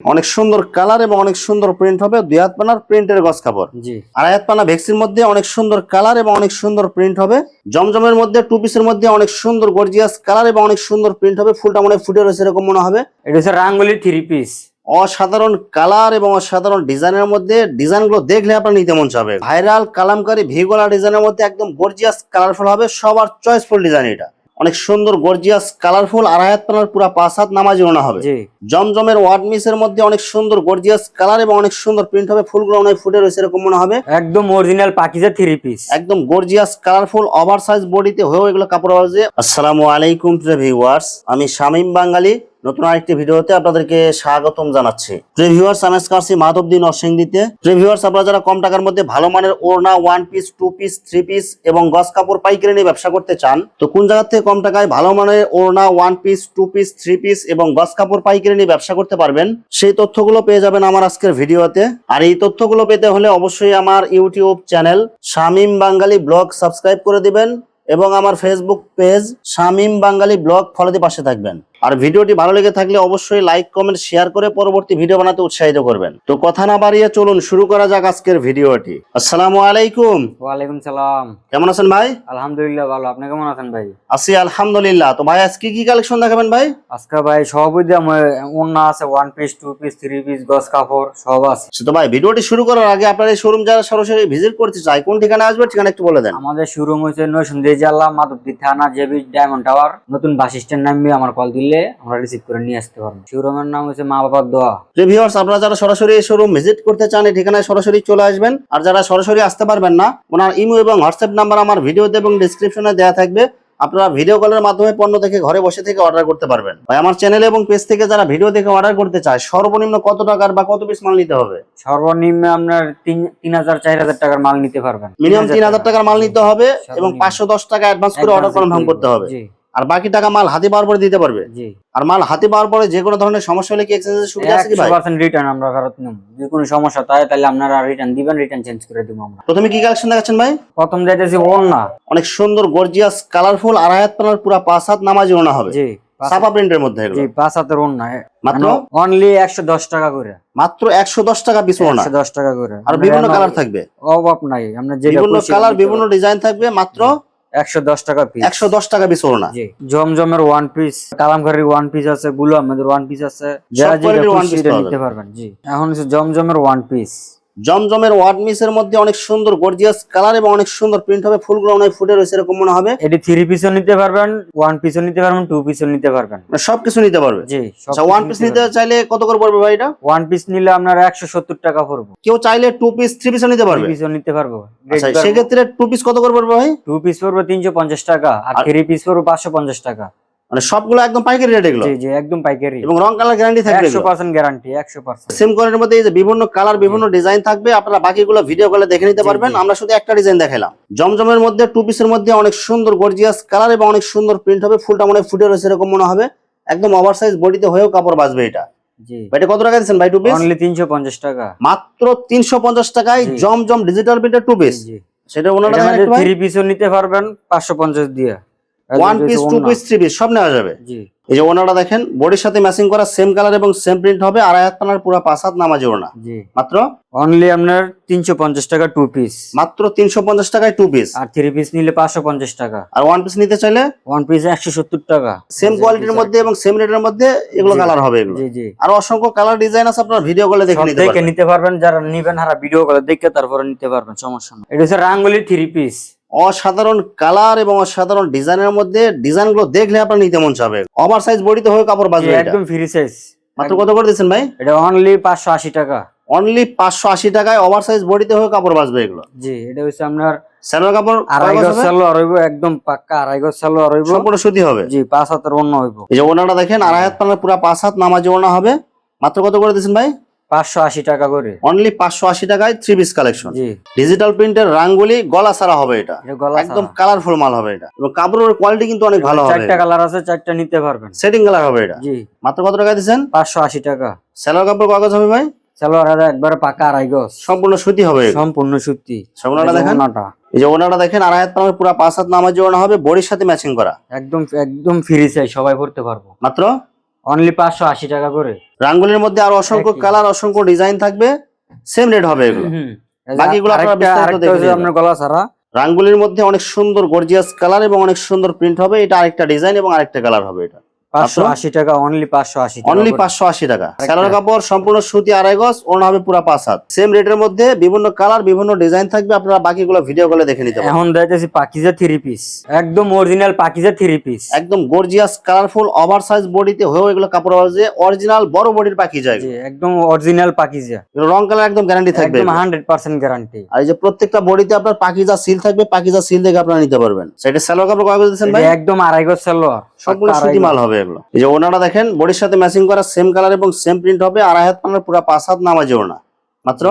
অনেক সুন্দর কালার এবং অনেক সুন্দর প্রিন্ট হবে। দুই হাত পানার প্রিন্টের গছ কাপড়। জি। আড়াই হাত পানা ভেক্সির মধ্যে অনেক সুন্দর কালার এবং অনেক সুন্দর প্রিন্ট হবে। জমজমের মধ্যে টু পিসের মধ্যে অনেক সুন্দর গর্জিয়াস কালার এবং অনেক সুন্দর প্রিন্ট হবে। ফুলটা মনে ফুটে রয়েছে এরকম মনে হবে। এটা হচ্ছে রাঙ্গুলি থ্রি পিস অসাধারণ কালার এবং অসাধারণ ডিজাইনের মধ্যে ডিজাইনগুলো দেখলে আপনার নিতে মন চাবে। ভাইরাল কালামকারী ভিগোলা ডিজাইনের মধ্যে একদম গর্জিয়াস কালারফুল হবে। সবার চয়েসফুল ডিজাইন এটা। অনেক সুন্দর গর্জিয়াস কালারফুল আড়াই হাত পানার পুরা পাঁচ নামাজ নামাজি ওনা হবে। জমজমের ওয়ার্ড মিসের মধ্যে অনেক সুন্দর গর্জিয়াস কালার এবং অনেক সুন্দর প্রিন্ট হবে ফুলগুলো অনেক ফুটে রয়েছে এরকম মনে হবে। একদম অরিজিনাল পাকিজা থ্রি পিস একদম গর্জিয়াস কালারফুল ওভার সাইজ বডিতে হয়ে এগুলো কাপড় আসবে আসসালামু আলাইকুম ভিউয়ার্স আমি শামীম বাঙালি নতুন আরেকটি ভিডিওতে আপনাদেরকে স্বাগতম জানাচ্ছি। প্রিভিউয়ার্স আমি আসছি মাধবদী নরসিংদীতে প্রিভিউয়ার্স আপনারা যারা কম টাকার মধ্যে ভালো মানের ওড়না one piece two piece three piece এবং গস কাপড়, পাইকারি নিয়ে ব্যবসা করতে চান, তো কোন জায়গা থেকে কম টাকায় ভালো মানের ওড়না one piece two piece three piece এবং গস কাপড়, পাইকারি নিয়ে ব্যবসা করতে পারবেন, সেই তথ্যগুলো পেয়ে যাবেন আমার আজকের ভিডিওতে। আর এই তথ্যগুলো পেতে হলে অবশ্যই আমার YouTube channel Shamim Bangali blog subscribe করে দিবেন। এবং আমার Facebook page Shamim Bangali blog ফলোতে পাশে থাকবেন। আর ভিডিওটি ভালো লেগে থাকলে অবশ্যই লাইক কমেন্ট শেয়ার করে পরবর্তী ভিডিও বানাতে উৎসাহিত করবেন। তো কথা না বাড়িয়ে চলুন শুরু করা যাক আজকের ভিডিওটি। আসসালামু আলাইকুম। ওয়ালাইকুম সালাম। কেমন আছেন ভাই? আলহামদুলিল্লাহ ভালো। আপনি কেমন আছেন ভাই? আছি আলহামদুলিল্লাহ। তো ভাই আজকে কি কালেকশন দেখাবেন ভাই? আজকে ভাই সবই ওন্না আছে one piece two piece three piece গস কাপড় সব আছে। তো ভাই ভিডিওটি শুরু করার আগে আপনার এই শোরুম যারা সরাসরি ভিজিট করতে চায় কোন ঠিকানা আসবে ঠিকানা একটু বলে দেন। আমাদের শোরুম হচ্ছে নৈসন্দি জেলা মাধবদী থানা জেবি ডায়মন্ড টাওয়ার। নতুন বাস স্ট্যান্ড নামে আমার কল দিলে আমরা রিসিভ করে নিয়ে আসতে পারব। শোরুমের নাম হচ্ছে মা বাবার দোয়া। ভিউয়ার্স আপনারা যারা সরাসরি এই শোরুম ভিজিট করতে চান, এই ঠিকানায় সরাসরি চলে আসবেন। আর যারা সরাসরি আসতে পারবেন না, ওনার ইমো এবং হোয়াটসঅ্যাপ নাম্বার আমার ভিডিওতে এবং ডিসক্রিপশনে দেওয়া থাকবে। আপনারা ভিডিও কলের মাধ্যমে পণ্য দেখে ঘরে বসে থেকে অর্ডার করতে পারবেন। ভাই আমার চ্যানেল এবং পেজ থেকে যারা ভিডিও দেখে অর্ডার করতে চায় সর্বনিম্ন কত টাকার বা কত পিস মাল নিতে হবে? সর্বনিম্ন আপনার তিন তিন হাজার চার হাজার টাকার মাল নিতে পারবেন। মিনিমাম তিন হাজার টাকার। মাল নিতে হবে এবং। পাঁচশো দশ টাকা অ্যাডভান্স করে অর্ডার কনফার্ম করতে হবে। জি। আর বাকি টাকা মাল হাতে পাওয়ার পরে দিতে পারবে। আর মাল হাতে পাওয়ার পরে যে কোনো ধরনের সমস্যা হলে কি এক্সচেঞ্জের সুবিধা আছে কি ভাই? পার্সেন্ট রিটার্ন আমরা ফেরত নিব। যে কোনো সমস্যা তাই তাহলে আপনারা রিটার্ন দিবেন রিটার্ন চেঞ্জ করে দিব আমরা। প্রথমে কি কালেকশন দেখাচ্ছেন ভাই? প্রথম যাইতেছি ওন্না অনেক সুন্দর গর্জিয়াস কালারফুল আড়াই হাত পানার পুরা পাঁচ হাত নামাজি ওনা হবে। জি সাপা প্রিন্টের মধ্যে জি পাঁচ হাতের ওন্না মাত্র? অনলি একশো দশ টাকা করে। মাত্র একশো দশ টাকা পিস একশো দশ টাকা করে। আর বিভিন্ন কালার থাকবে। অভাব নাই। আমরা যেটা বিভিন্ন কালার বিভিন্ন ডিজাইন থাকবে মাত্র। একশো দশ টাকা পিস একশো দশ টাকা পিস জি। জমজমের ওয়ান পিস কালামকারীর ওয়ান পিস আছে গুলো আমাদের ওয়ান পিস আছে। যারা যেটা পাওয়া নিতে পারবেন জি। এখন জমজমের ওয়ান পিস জমজমের ওয়ার্ড মিসের মধ্যে অনেক সুন্দর গর্জিয়াস কালার এবং অনেক সুন্দর প্রিন্ট হবে। ফুলগুলো অনেক ফুটে রয়েছে এরকম মনে হবে। এটি থ্রি পিসও নিতে পারবেন ওয়ান পিসও নিতে পারবেন টু পিসও নিতে পারবেন। মানে সবকিছু নিতে পারবে? জি আচ্ছা ওয়ান পিস নিতে চাইলে কত করে পড়বে ভাই এটা? ওয়ান পিস নিলে আপনার একশো সত্তর টাকা পড়ব। কেউ চাইলে টু পিস থ্রি পিসও নিতে পারবে? পিসও নিতে পারব। আচ্ছা সেক্ষেত্রে টু পিস কত করে পড়বে ভাই? টু পিস পড়বে তিনশো পঞ্চাশ টাকা আর আর- থ্রি পিস পড়বে পাঁচশো পঞ্চাশ টাকা। মানে সবগুলো একদম পাইকারি রেট এগুলো? জি জি একদম পাইকারি। এবং রং কালার গ্যারান্টি থাকবে একশো পার্সেন্ট গ্যারান্টি একশো পার্সেন্ট সেম কোয়ালিটির মধ্যে এই যে বিভিন্ন কালার বিভিন্ন ডিজাইন থাকবে আপনারা বাকিগুলো ভিডিও কলে দেখে নিতে পারবেন। আমরা শুধু একটা ডিজাইন দেখালাম জমজমের মধ্যে টু পিসের মধ্যে অনেক সুন্দর গর্জিয়াস কালার এবং অনেক সুন্দর প্রিন্ট হবে। ফুলটা মনে ফুটে রয়েছে এরকম মনে হবে। একদম ওভার সাইজ বডিতে হয়েও কাপড় বাঁচবে এটা। এটা কত টাকা দিচ্ছেন ভাই টু পিস অনলি তিনশো পঞ্চাশ টাকা। মাত্র তিনশো পঞ্চাশ টাকায় জমজম ডিজিটাল প্রিন্টের টু পিস সেটা ওনারা থ্রি পিসও নিতে পারবেন পাঁচশো পঞ্চাশ দিয়ে। One piece two piece three piece সব নেওয়া যাবে। এই যে ওনারা দেখেন বডির সাথে ম্যাচিং করা সেম কালার এবং সেম প্রিন্ট হবে আড়াই হাত পানার পুরো পাঁচ হাত নামাজি ওনা মাত্র? অনলি আপনার তিনশো পঞ্চাশ টাকা টু পিস মাত্র তিনশো পঞ্চাশ টাকায় টু পিস আর থ্রি পিস নিলে পাঁচশো পঞ্চাশ টাকা। আর ওয়ান পিস নিতে চাইলে? ওয়ান পিস একশো সত্তর টাকা। সেম কোয়ালিটির মধ্যে এবং সেম রেটের মধ্যে এগুলো কালার হবে এগুলো। আর অসংখ্য কালার ডিজাইন আছে আপনার ভিডিও কলে দেখে নিতে দেখে নিতে পারবেন যারা নিবেন হারা ভিডিও করে দেখে তারপরে নিতে পারবেন সমস্যা নেই। এটা হচ্ছে রাঙ্গুলি থ্রি পিস অসাধারণ কালার এবং অসাধারণ ডিজাইনের মধ্যে ডিজাইনগুলো দেখলে আপনার নিতে মন চাবে। ওভার সাইজ বডিতে হয়ে কাপড় বাজবে একদম ফ্রি সাইজ মাত্র কত করে দিচ্ছেন ভাই? এটা অনলি পাঁচশো আশি টাকা। অনলি পাঁচশো আশি টাকায় ওভার সাইজ বডিতে হয়ে কাপড় বাজবে এগুলো। জি এটা হচ্ছে আপনার স্যালোয়ার কাপড় আড়াই গজ? সালোয়ার হইব একদম পাক্কা আড়াই গজ সালোয়ার হইব সম্পূর্ণ সুতি হবে। জি পাঁচ হাতের অন্য হইব। এই যে ওনাটা দেখেন আড়াই হাত পানার পুরো পাঁচ হাত নামাজি ওনা হবে। মাত্র কত করে দিচ্ছেন ভাই? পাঁচশো আশি টাকা করে। অনলি পাঁচশো আশি টাকায় থ্রি পিস কালেকশন ডিজিটাল প্রিন্টের রাঙ্গুলি গলা সারা হবে এটা। একদম কালারফুল মাল হবে এটা। এবং কাপড়ের কোয়ালিটি কিন্তু অনেক ভালো হবে। চারটা কালার আছে চারটা নিতে পারবেন। সেটিং কালার হবে এটা। জি। মাত্র কত টাকা পাঁচশো আশি টাকা। স্যালোয়ার কাপড় কাগজ হবে ভাই? সালোয়ার আর একবারে পাকা আড়াই গজ। সম্পূর্ণ সুতি হবে সম্পূর্ণ সব ওনাটা দেখেন। ওনাটা এই যে ওনাটা দেখেন আড়াই হাত পানার পুরো পাঁচ হাত নামাজি ওনা হবে বডির সাথে ম্যাচিং করা। একদম একদম ফ্রি চাই সবাই পড়তে পারব। মাত্র অনলি পাঁচশো আশি টাকা করে। রাঙ্গুলির মধ্যে আর অসংখ্য কালার অসংখ্য ডিজাইন থাকবে। সেম রেট হবে এগুলো। বাকিগুলো আপনারা বিস্তারিত গলা ছাড়া। রাঙ্গুলির মধ্যে অনেক সুন্দর গর্জিয়াস কালার এবং অনেক সুন্দর প্রিন্ট হবে। এটা আরেকটা ডিজাইন এবং আরেকটা কালার হবে এটা। পাঁচশো? মাত্র? আশি টাকা অনলি পাঁচশো আশি টাকা অনলি করে। পাঁচশো আশি টাকা। আরেকটা। কাপড় সম্পূর্ণ সুতি আড়াই গজ ওড়না হবে পুরা পাঁচ হাত। সেম রেটের মধ্যে বিভিন্ন কালার বিভিন্ন ডিজাইন থাকবে আপনারা বাকিগুলো ভিডিও কলে দেখে নিতে পারেন এখন দেখতেছি পাকিজা থ্রি পিস একদম অরিজিনাল পাকিজা থ্রি পিস একদম গর্জিয়াস কালারফুল ওভার বডিতে হয়েও এগুলো কাপড় হবে যে অরিজিনাল বড় বডির পাখি জি একদম অরিজিনাল পাকিজা। রং কালার একদম গ্যারান্টি থাকবে একদম আর এই যে প্রত্যেকটা বডিতে আপনার পাকিজা সিল থাকবে পাকিজা সিল দেখে আপনারা নিতে পারবেন। সেটা স্যালোর কাপড় কয় দিচ্ছেন ভাই? একদম আড়াই গজ সালোয়ার সম্পূর্ণ সুতি মাল হবে। এগুলো এই যে ওনাটা দেখেন বডির সাথে ম্যাচিং করা সেম কালার এবং সেম প্রিন্ট হবে আড়াই হাত পানার পুরো পাঁচ হাত নামাজি ওনা মাত্র?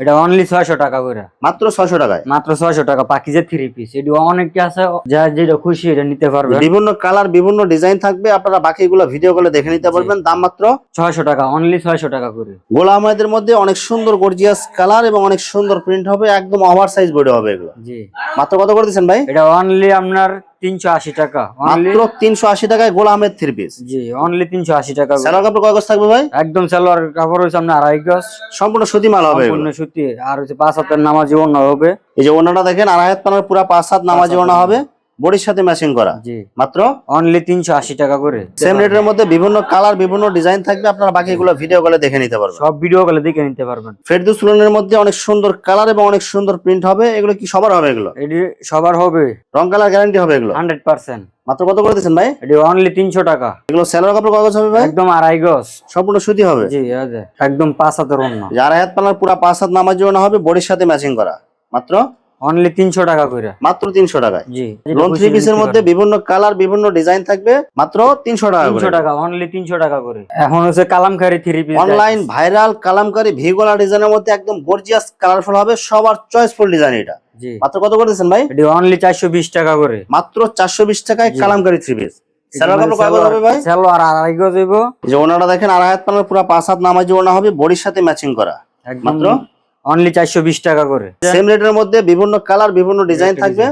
এটা অনলি ছয়শো টাকা করে। মাত্র ছয়শো টাকায়? মাত্র ছয়শো টাকা থ্রি পিস এটি অনেকে আছে যা যেটা খুশি এটা নিতে পারবে। বিভিন্ন কালার বিভিন্ন ডিজাইন থাকবে আপনারা বাকিগুলো ভিডিও কলে দেখে নিতে পারবেন। দাম মাত্র? ছয়শো টাকা অনলি ছয়শো টাকা করে। গোলা আহমেদের মধ্যে অনেক সুন্দর গর্জিয়াস কালার এবং অনেক সুন্দর প্রিন্ট হবে একদম ওভার সাইজ বডি হবে এগুলো। জি। মাত্র কত করে দিচ্ছেন ভাই? এটা অনলি আপনার তিনশো আশি টাকা। অনলি মাত্র তিনশো আশি টাকায় গোলা আহমেদ থ্রি পিস জি অনলি তিনশো আশি টাকা সালোয়ার কাপড় কয় গজ থাকবে ভাই? একদম সালোয়ার কাপড় হচ্ছে আপনার আড়াই গজ। সম্পূর্ণ সুতি মাল হবে সম্পূর্ণ। সুতি। আর হচ্ছে পাঁচ হাতের নামাজি অন্য হবে। এই যে ওনাটা দেখেন আড়াই হাত পুরা পাঁচ হাত নামাজি জীবন ওনা হবে। বডির সাথে ম্যাচিং করা। মাত্র? অনলি তিনশো আশি টাকা করে। সেম রেটের মধ্যে বিভিন্ন কালার বিভিন্ন ডিজাইন থাকবে আপনারা বাকিগুলো ভিডিও কলে দেখে নিতে পারবেন। সব ভিডিও কলে দেখে নিতে পারবেন। ফেরদুস সুলনের মধ্যে অনেক সুন্দর কালার এবং অনেক সুন্দর প্রিন্ট হবে। এগুলো কি সবার হবে এগুলো? এটি সবার হবে। রং কালার গ্যারান্টি হবে এগুলো? হান্ড্রেড পার্সেন্ট মাত্র কত করে দিচ্ছেন ভাই? এটি অনলি তিনশো টাকা। এগুলো স্যালোর কাপড় কাগজ হবে ভাই? একদম আড়াই গজ। সম্পূর্ণ সুতি হবে? জি একদম পাঁচ হাতের অন্য আড়াই হাত পালার পুরো পাঁচ হাত নামাজি ওনা হবে বডির সাথে ম্যাচিং করা। মাত্র? অনলি তিনশো টাকা করে মাত্র তিনশো টাকায়। জি লোন থ্রি পিসের মধ্যে বিভিন্ন কালার বিভিন্ন ডিজাইন থাকবে মাত্র তিনশো টাকা করে। তিনশো টাকা অনলি তিনশো টাকা করে। এখন হচ্ছে Kalamkari three piece online viral Kalamkari ভিগোলা ডিজাইনের মধ্যে একদম গর্জিয়াস কালারফুল হবে সবার চয়েসফুল ডিজাইন এটা। মাত্র কত করে দিচ্ছেন ভাই? এটি অনলি চারশো বিশ টাকা করে। মাত্র চারশো বিশ টাকায় জি। কালামকারী থ্রি পিস সালোয়ার আড়াই গজ হইব। যে ওনাটা দেখেন আড়াই হাত পানার পুরো পাঁচ হাত নামাজি ওনা হবে বডির সাথে ম্যাচিং করা। মাত্র? অনলি চারশো বিশ টাকা করে। সেম রেটের মধ্যে বিভিন্ন কালার বিভিন্ন ডিজাইন থাকবে।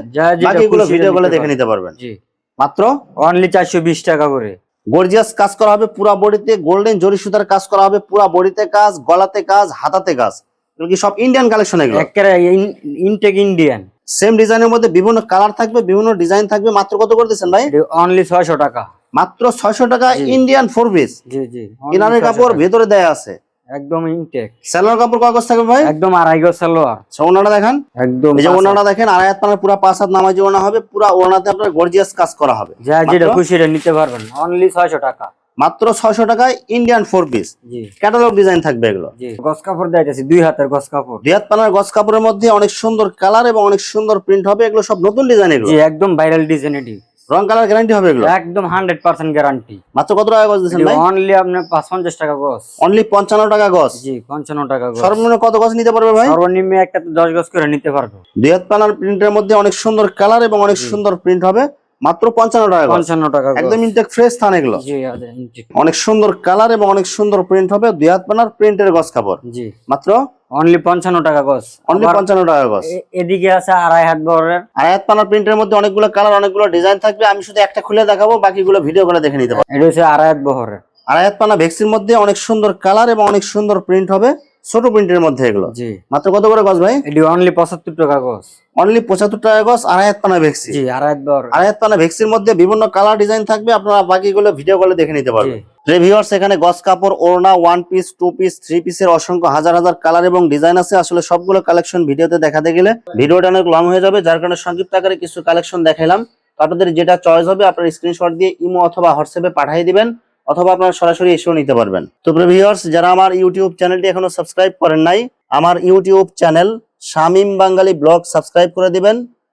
বাকিগুলো ভিডিও নিতে দেখে নিতে পারবেন। জি। মাত্র? অনলি চারশো বিশ টাকা করে। গর্জিয়াস কাজ করা হবে পুরা বডিতে গোল্ডেন জরি সুতার কাজ করা হবে পুরা বডিতে কাজ গলাতে কাজ হাতাতে কাজ। এগুলো কি সব ইন্ডিয়ান কালেকশন এগুলো? একেবারে ইনটেক ইন্ডিয়ান সেম ডিজাইনের মধ্যে বিভিন্ন কালার থাকবে বিভিন্ন ডিজাইন থাকবে। মাত্র কত করে দিচ্ছেন ভাই? অনলি ছয়শো টাকা। মাত্র ছয়শো টাকা ইন্ডিয়ান ফোর পিস জি জি ইনারের কাপড়। ভেতরে দেয়া আছে। একদম ইনটেক স্যালোর কাপড় কাগজ থাকবে ভাই? একদম আড়াই গজ সালোয়ার। আচ্ছা, ওনাটা দেখেন। একদম এই যে ওনাটা দেখেন আড়াই হাত পানার পুরা পাঁচ হাত নামাজি ওনা হবে পুরা ওনাতে আপনার গর্জিয়াস কাজ করা হবে। যা যেটা খুশি এটা নিতে পারবেন। অনলি ছয়শো টাকা। মাত্র ছয়শো টাকায় Indian four piece catalogue design থাকবে এগুলো। গজ কাপড় দেখাইতেছি দুই হাতের গজ কাপড়। রিয়াদ পানার গজ কাপড়ের মধ্যে অনেক সুন্দর কালার এবং অনেক সুন্দর প্রিন্ট হবে এগুলো সব নতুন ডিজাইন এগুলো। একদম ভাইরাল ডিজাইন এটি। রং কালার গ্যারান্টি হবে এগুলো? একদম হান্ড্রেড পার্সেন্ট গ্যারান্টি মাত্র কত টাকা গজ দিচ্ছেন ভাই? অনলি পাঁচ পঞ্চাশ টাকা গজ। অনলি পঞ্চান্ন টাকা গজ? জি পঞ্চান্ন টাকা গজ। সর্বনিম্ন কত গজ নিতে পারবে ভাই? সর্বনিম্ন একটা তো দশ গজ করে নিতে পারবে। পানার প্রিন্টের মধ্যে অনেক সুন্দর কালার এবং অনেক সুন্দর প্রিন্ট হবে। মাত্র পঞ্চান্ন টাকা গজ। পঞ্চান্ন টাকা গজ। একদম ইনটেক ফ্রেশ থান এগুলো। জি আদা, অনেক সুন্দর কালার এবং অনেক সুন্দর প্রিন্ট হবে। দুই হাত পানার প্রিন্টের গজ কাপড়। জি। মাত্র অনলি পঞ্চান্ন টাকা গজ। অনলি আবার পঞ্চান্ন টাকা গজ। এদিকে আছে আড়াই হাত বহরের আড়াই হাত পানার প্রিন্টের মধ্যে অনেকগুলো কালার অনেকগুলো ডিজাইন থাকবে। আমি শুধু একটা খুলে দেখাবো বাকিগুলো ভিডিও করে দেখে নিতে পারব। এটা হচ্ছে আড়াই হাত বহরের। আড়াই হাত পানা ভেক্সির মধ্যে অনেক সুন্দর কালার এবং অনেক সুন্দর প্রিন্ট হবে ছোট প্রিন্টের মধ্যে এগুলো। জি। মাত্র কত করে গজ ভাই? এটি অনলি পঁচাত্তর টাকা গজ। অনলি পঁচাত্তর টাকা গজ আড়াই হাত পানা ভেক্সি জি আড়াই হাত বহর আড়াই হাত পানা ভেক্সির মধ্যে বিভিন্ন কালার ডিজাইন থাকবে আপনারা বাকিগুলো ভিডিও কলে দেখে নিতে পারবেন। জি রিভিউয়ার্স এখানে গস কাপড়, ওড়না one piece two piece three পিসের অসংখ্য হাজার হাজার কালার এবং ডিজাইন আছে। আসলে সবগুলো কালেকশন ভিডিওতে দেখাতে গেলে ভিডিওটা অনেক লং হয়ে যাবে, যার কারণে সংক্ষিপ্ত আকারে কিছু কালেকশন দেখাইলাম। তো আপনাদের যেটা চয়েস হবে, আপনার স্ক্রিনশট দিয়ে ইমো অথবা হোয়াটসঅ্যাপে পাঠিয়ে দিবেন, অথবা আপনারা সরাসরি এসেও নিতে পারবেন। তো ভিউয়ার্স যারা আমার ইউটিউব চ্যানেলটি এখনও সাবস্ক্রাইব করেন নাই, আমার YouTube channel Shamim Bangali blog subscribe করে দিবেন।